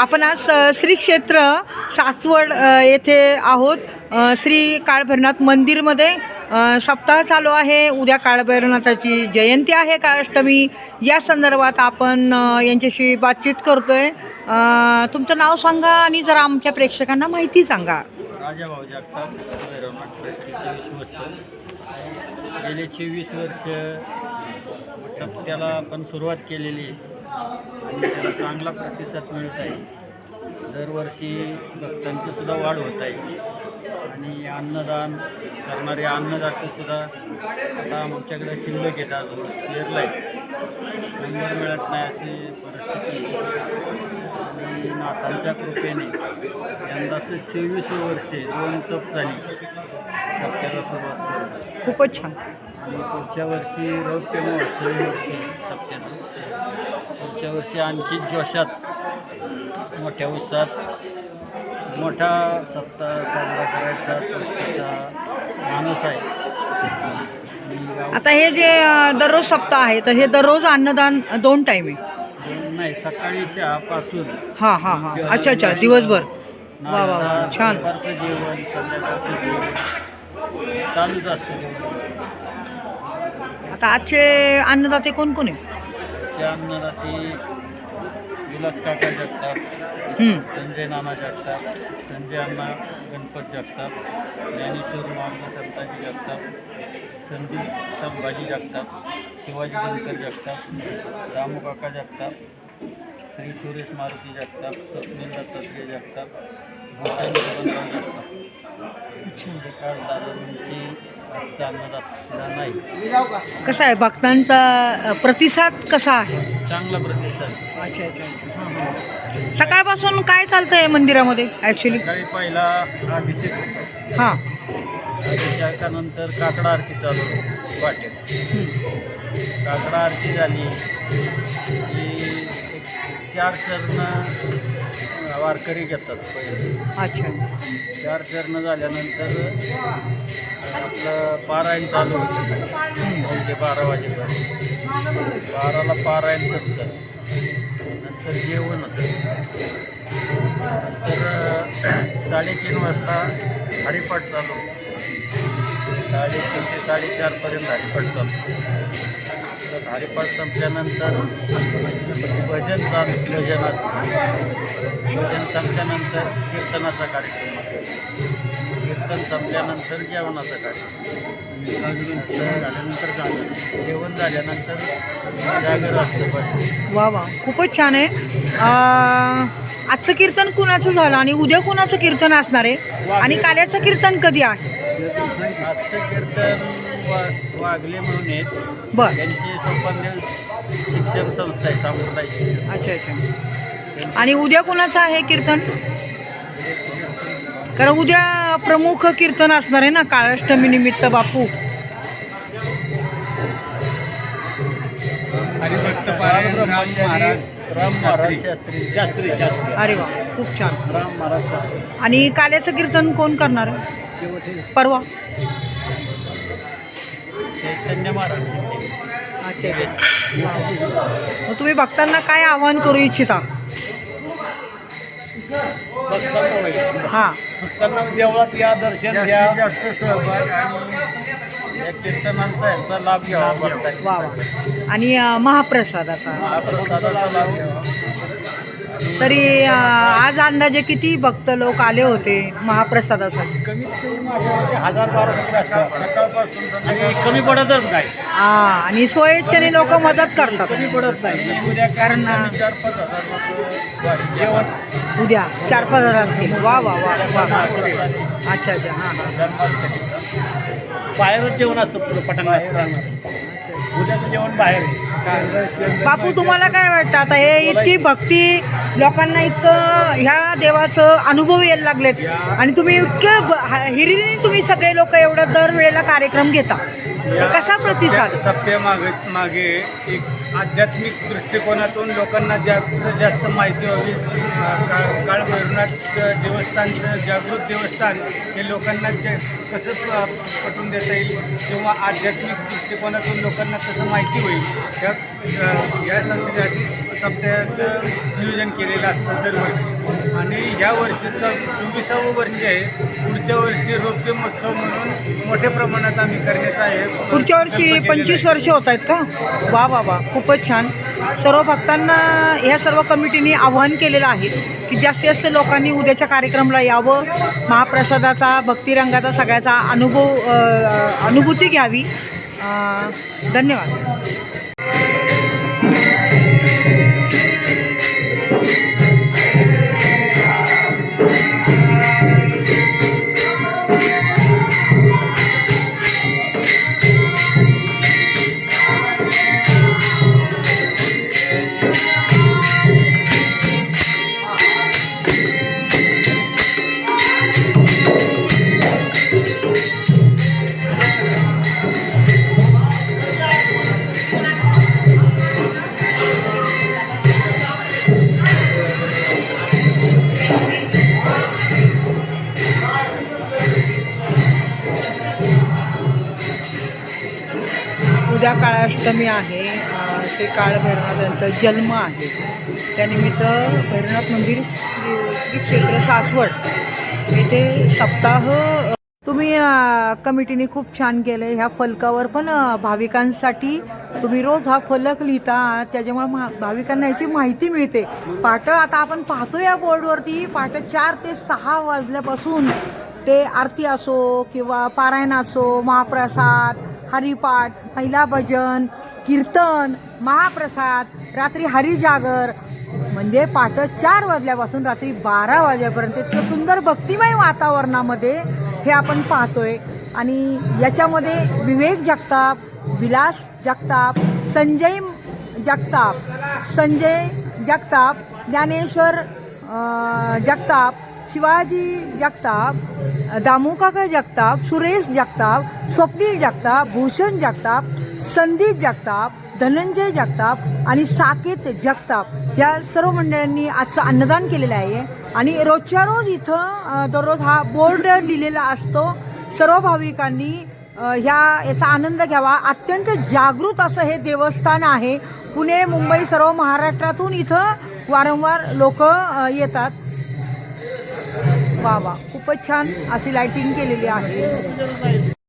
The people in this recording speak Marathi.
आपण आज श्री क्षेत्र सासवड येथे आहोत. श्री काळभैरनाथ मंदिरमध्ये सप्ताह चालू आहे. उद्या काळभैरनाथाची जयंती आहे काळाष्टमी या संदर्भात आपण यांच्याशी बातचीत करतो आहे तुमचं नाव सांगा आणि जरा आमच्या प्रेक्षकांना माहिती सांगा. राजाभाऊ गेले चोवीस वर्ष सप्त्याला आपण सुरुवात केलेली आहे. आणि त्याला चांगला प्रतिसाद मिळत आहे. दरवर्षी भक्तांची सुद्धा वाढ होत आहे. आणि अन्नदान करणारे अन्नदातेसुद्धा आता आमच्याकडे शिल्लक येतात स्पेअरला आहेत. नंबर मिळत नाही अशी परिस्थिती. आणि नाथांच्या कृपेने यंदाचं चोवीस वर्षे दोन तप झाली. सप्त्याला सुरुवात खूपच छान. आणि पुढच्या वर्षी रौप्य महोत्सव वर्षी सप्त्याचं पुढच्या वर्षी आणखी जोशात मोठ्या उत्साहात मोठा सप्ताह साजरा करायचा ट्रस्टीचा माणूस आहे. आता हे जे दररोज सप्ताह आहे तर हे दररोज अन्नदान दोन टाईम आहे. नाही सकाळी चहापासून हां हां हां. अच्छा अच्छा. दिवसभर. वा वा छान. जेवण संध्याकाळचं जेवण. चालूच असतं आता आजचे अन्नदाते कोण कोण आहे? च्या अन्नदाते विलास काका जगताप संजय नाना जगताप संजय अण्णा गणपत जगताप ज्ञानेश्वर मार्ग संताजी जगताप संदीप संभाजी जगताप शिवाजी दिनकर जगताप रामू काका जगताप श्री सुरेश मारुती जगताप स्वप्नील दत्तात्रय जगताप भूषण जगताप श्रीकांत नाही. कसा आहे? भक्तांचा प्रतिसाद कसा आहे? चांगला प्रतिसाद. अच्छा अच्छा सकाळपासून काय चालतंय मंदिरामध्ये ॲक्च्युली सकाळी पहिला अभिषेक होतो हां काकडा आरती चालू होती वाटेत. काकडा आरती झाली की चार चरण वारकरी घेतात पहिले. अच्छा. चार चरण झाल्यानंतर आपलं पारायण चालू होतं. नऊ ते बारा वाजेपर्यंत. बाराला पारायण संपतं नंतर जेवण होतं. नंतर साडेतीन वाजता हरिपाठ चालू. साडेतीन ते साडेचारपर्यंत हरिपाठ चालतो तर हरिपाठ संपल्यानंतर भजन चालू भजन असतं. भजन संपल्यानंतर कीर्तनाचा कार्यक्रम कीर्तन संपल्यानंतर जेवणाचा कार्यक्रम. झाल्यानंतर जेवण झाल्यानंतर जागर असतं पण वा वा. खूपच छान आहे. आजचं कीर्तन कुणाचं झालं आणि उद्या कुणाचं कीर्तन असणार आहे? आणि काल्याचं कीर्तन कधी आहे? आजचं कीर्तन वा वागले म्हणून आहेत. बर. त्यांची संपन्न शिक्षण संस्था आहे शिक्षण. अच्छा अच्छा. त्यांची आणि उद्या कुणाचं आहे कीर्तन? कारण उद्या प्रमुख कीर्तन असणार आहे ना काळाष्टमी निमित्त बापू. हरिभक्त पारायण राम महाराज राम महाराज शास्त्री शास्त्री शास्त्री अरे वा खूप छान. राम महाराज शास्त्री. आणि काल्याचं कीर्तन कोण करणार? आहे शेवटी परवा. चैतन्य महाराज अच्छा मग तुम्ही भक्तांना काय आवाहन करू इच्छिता. हां. भक्तांना देवळात या दर्शन घ्या जास्त सहभाग आणि या कीर्तनांचा याचा लाभ घ्यावा. वा वा. आणि अ, महाप्रसादाचा. महाप्रसादाचा लाभ घ्यावा. तरी आज अंदाजे किती भक्त लोक आले होते महाप्रसादासाठी? कमीत कमी माझ्या मते हजार बाराशे तरी असतात. सकाळपासून आणि कमी पडतच नाही. हा आणि स्वयंच्छेने लोक मदत करतात. कमी पडत नाही. उद्या कारण अ, चार पाच हजार लोक जेवण. उद्या चार पाच हजार असतील. वा वा वा वा अच्छा अच्छा हां बाहेरच जेवण असतं पुढं पटांगणात. राहणार उद्याचं जेवण बाहेर बापू तुम्हाला काय वाटतं? आता हे इतकी भक्ती लोकांना इतकं ह्या देवाचं अनुभव यायला लागलेत. आणि तुम्ही इतकं हिरिरीने तुम्ही सगळे लोक एवढं दरवेळेला कार्यक्रम घेता. कसा प्रतिसाद? सप्त्या मागे मागे एक आध्यात्मिक दृष्टिकोनातून लोकांना जास्त जास्त माहिती व्हावी काळ काळ भैरवनाथ देवस्थानचं जागृत देवस्थान हे लोकांना जे कसं पटवून देता येईल किंवा आध्यात्मिक दृष्टिकोनातून लोकांना कसं माहिती होईल या या संस्थेसाठी सप्ताहाचं नियोजन केलेलं असतं दरवर्षी. आणि ह्या वर्षीचं चोवीसावं वर्ष आहे. पुढच्या वर्षी रौप्य महोत्सव म्हणून मोठ्या प्रमाणात आम्ही करण्याचा आहे. पुढच्या वर्षी पंचवीस. वर्ष होत आहेत का? वा वा वा. खूपच छान. सर्व भक्तांना ह्या सर्व कमिटीने आवाहन केलेलं आहे की जास्तीत जास्त लोकांनी उद्याच्या कार्यक्रमाला यावं. महाप्रसादाचा भक्तिरंगाचा सगळ्याचा अनुभव अनुभूती घ्यावी. धन्यवाद. उद्या आहे. ते श्री काळ भैरवनाथांचा जन्म आहे. त्यानिमित्त भैरवनाथ मंदिर श्री क्षेत्र सासवड येथे सप्ताह तुम्ही कमिटीने खूप छान केलं ह्या फलकावर पण भाविकांसाठी तुम्ही रोज हा फलक लिहिता. त्याच्यामुळे भाविकांना याची माहिती मिळते. पाटं आता आपण पाहतो या बोर्डवरती. पाटं चार ते सहा वाजल्यापासून ते आरती असो किंवा पारायण असो महाप्रसाद हरिपाठ महिला भजन कीर्तन महाप्रसाद रात्री हरिजागर. म्हणजे पाठ चार वाजल्यापासून रात्री बारा वाजेपर्यंत इतकं सुंदर भक्तिमय वातावरणामध्ये हे आपण पाहतोय. आणि याच्यामध्ये विवेक जगताप विलास जगताप संजय जगताप संजय जगताप ज्ञानेश्वर जगताप शिवाजी जगताप दामोकाका जगताप सुरेश जगताप स्वप्नील जगताप भूषण जगताप संदीप जगताप धनंजय जगताप आणि साकेत जगताप या सर्व मंडळांनी आजचं अन्नदान केलेलं आहे. आणि रोजच्या रोज इथं दररोज हा बोर्ड लिहिलेला असतो. सर्व भाविकांनी ह्या याचा आनंद घ्यावा. अत्यंत जागृत असं हे देवस्थान आहे. पुणे मुंबई सर्व महाराष्ट्रातून इथं वारंवार लोक येतात. वा वा. खूपच छान अशी लायटिंग केलेली आहे.